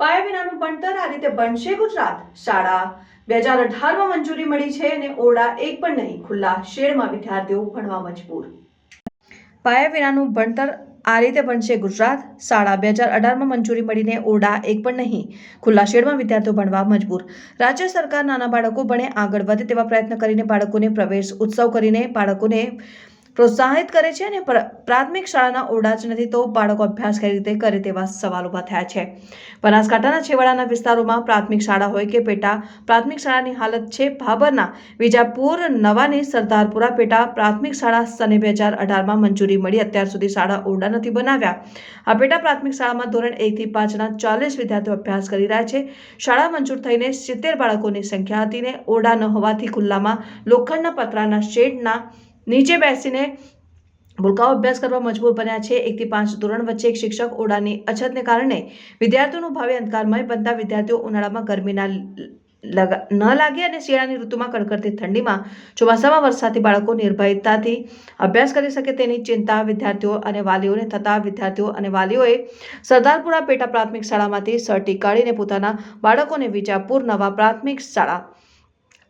પાયા વિનાનું ભણતર આ રીતે બનશે ગુજરાત? શાળા. બે હજાર અઢારમાં મંજૂરી મળી છે અને ઓરડા એક પણ નહીં, ખુલ્લા શેડમાં વિદ્યાર્થીઓ ભણવા મજબૂર. પાયા વિનાનું ભણતર આ રીતે બનશે ગુજરાત. શાળા બે હજાર અઢારમાં મંજૂરી મળીને ઓરડા એક પણ નહીં, ખુલ્લા શેડમાં વિદ્યાર્થીઓ ભણવા મજબૂર. રાજ્ય સરકાર નાના બાળકો ભણે, આગળ વધે તેવા પ્રયત્ન કરીને બાળકોને પ્રવેશ ઉત્સવ કરીને બાળકોને પ્રોત્સાહિત કરે છે અને પ્રાથમિક શાળાના ઓરડા જ નથી તો બાળકો અભ્યાસ કઈ રીતે કરે તેવા સવાલ ઊભા થયા છે. બનાસકાંઠાના છેવાડાના વિસ્તારોમાં પ્રાથમિક શાળા હોય કે પેટા, પ્રાથમિક શાળાની હાલત છે ભાભરના. વિજાપુર નવાની સરદારપુરા પેટા પ્રાથમિક શાળા સને બે હજાર અઢારમાં મંજૂરી મળી. અત્યાર સુધી શાળા ઓરડા નથી બનાવ્યા. આ પેટા પ્રાથમિક શાળામાં ધોરણ એકથી પાંચના ચાલીસ વિદ્યાર્થીઓ અભ્યાસ કરી રહ્યા છે. શાળા મંજૂર થઈને સિત્તેર બાળકોની સંખ્યા હતી ને ઓરડા ન હોવાથી ખુલ્લામાં લોખંડના પતરાના શેડના નીચે બેસીને ભૂલકાઓ અભ્યાસ કરવા મજબૂર બન્યા છે. એકથી પાંચ ધોરણ વચ્ચે એક શિક્ષક ઓરડાની અછતને કારણે વિદ્યાર્થીઓનું ભાવિ અંધકારમય બનતા વિદ્યાર્થીઓ ઉનાળામાં ગરમીના ન લાગે અને શિયાળાની ઋતુમાં કડકડતી ઠંડીમાં ચોમાસામાં વરસાદથી બાળકો નિર્ભયતાથી અભ્યાસ કરી શકે તેની ચિંતા વિદ્યાર્થીઓ અને વાલીઓને થતા વિદ્યાર્થીઓ અને વાલીઓએ સરદારપુરા પેટા પ્રાથમિક શાળામાંથી સર્ટી કાઢીને પોતાના બાળકોને વિજાપુર નવા પ્રાથમિક શાળા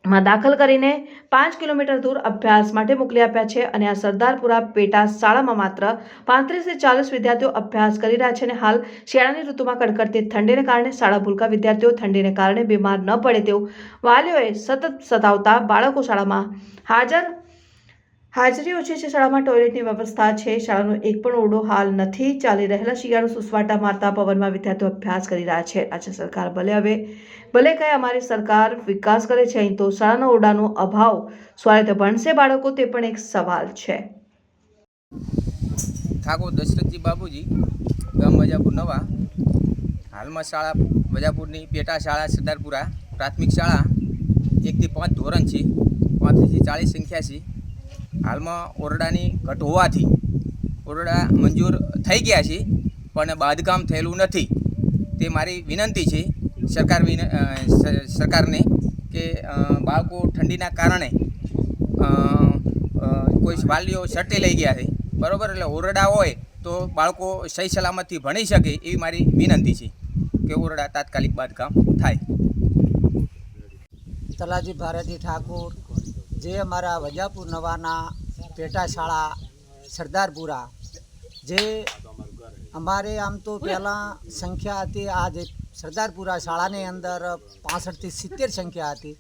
માં દાખલ કરીને પાંચ કિલોમીટર દૂર અભ્યાસ માટે મોકલી આપ્યા છે અને આ સરદારપુરા પેટા શાળામાં માત્ર પાંત્રીસથી ચાલીસ વિદ્યાર્થીઓ અભ્યાસ કરી રહ્યા છે અને હાલ શિયાળાની ઋતુમાં કડકડતી ઠંડીને કારણે શાળા ભૂલકા વિદ્યાર્થીઓ ઠંડીને કારણે બીમાર ન પડે તેવું વાલીઓએ સતત સતાવતા બાળકો શાળામાં હાજર હાજરી ઓછી છે શાળામાં ટોયલેટની વ્યવસ્થા છે. શાળાનો એક પણ ઓરડો હાલ નથી. ચાલી રહેલા શિયાળો સુસવાટા મારતા પવનમાં વિદ્યાર્થીઓ અભ્યાસ કરી રહ્યા છે. રાજ્ય સરકાર ભલે હવે, ભલે કહે અમારી સરકાર વિકાસ કરે છે, અહીં તો શાળાના ઓરડાનો અભાવ શું ભણશે બાળકો તે પણ એક સવાલ છે. ઠાકોર, દશરથજી બાબુજી ગામ વજાપુર નવા. હાલમાં શાળા વજાપુરની પેટા શાળા સરદારપુરા પ્રાથમિક શાળા એકથી પાંચ ધોરણ છે. પાંત્રીસથી ચાળીસ સંખ્યા છે. હાલમાં ઓરડાની ઘટ હોવાથી ઓરડા મંજૂર થઈ ગયા છે, પણ બાંધકામ થયેલું નથી. તે મારી વિનંતી છે સરકાર વિન સરકારને કે બાળકો ઠંડીના કારણે કોઈ વાલીઓ શરતે લઈ ગયા છે. બરાબર? એટલે ઓરડા હોય તો બાળકો સહી સલામતથી ભણી શકે એવી મારી વિનંતી છે કે ઓરડા તાત્કાલિક બાંધકામ થાય. તલાજી ભારતી ઠાકુર જે અમારા વજાપુર નવાના પેટા શાળા સરદારપુરા જે અમારે આમ તો પહેલાં સંખ્યા હતી, આ જે સરદારપુરા શાળાની અંદર પાસઠથી સિત્તેર સંખ્યા હતી.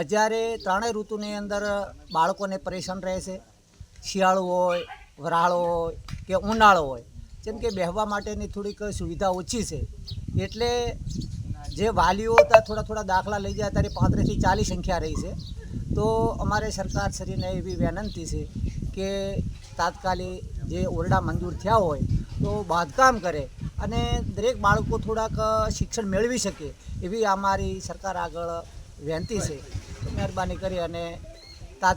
અત્યારે ત્રણેય ઋતુની અંદર બાળકોને પરેશાન રહે છે શિયાળો હોય, વરાળો હોય કે ઉનાળો હોય. જેમ કે બેહવા માટેની થોડીક સુવિધા ઓછી છે. એટલે જે વાલીઓ થોડા થોડા દાખલા લઈ જાય ત્યારે પાંત્રીસથી ચાલીસ સંખ્યા રહી છે. તો અમારે સરકાર શ્રીને એવી વિનંતી છે કે તાત્કાલિક જે ઓરડા મંજૂર થયા હોય, તો બાંધકામ કરે અને દરેક બાળકો થોડાક શિક્ષણ મેળવી શકે એવી અમારી સરકાર આગળ વિનંતી છે. મહેરબાની કરી અને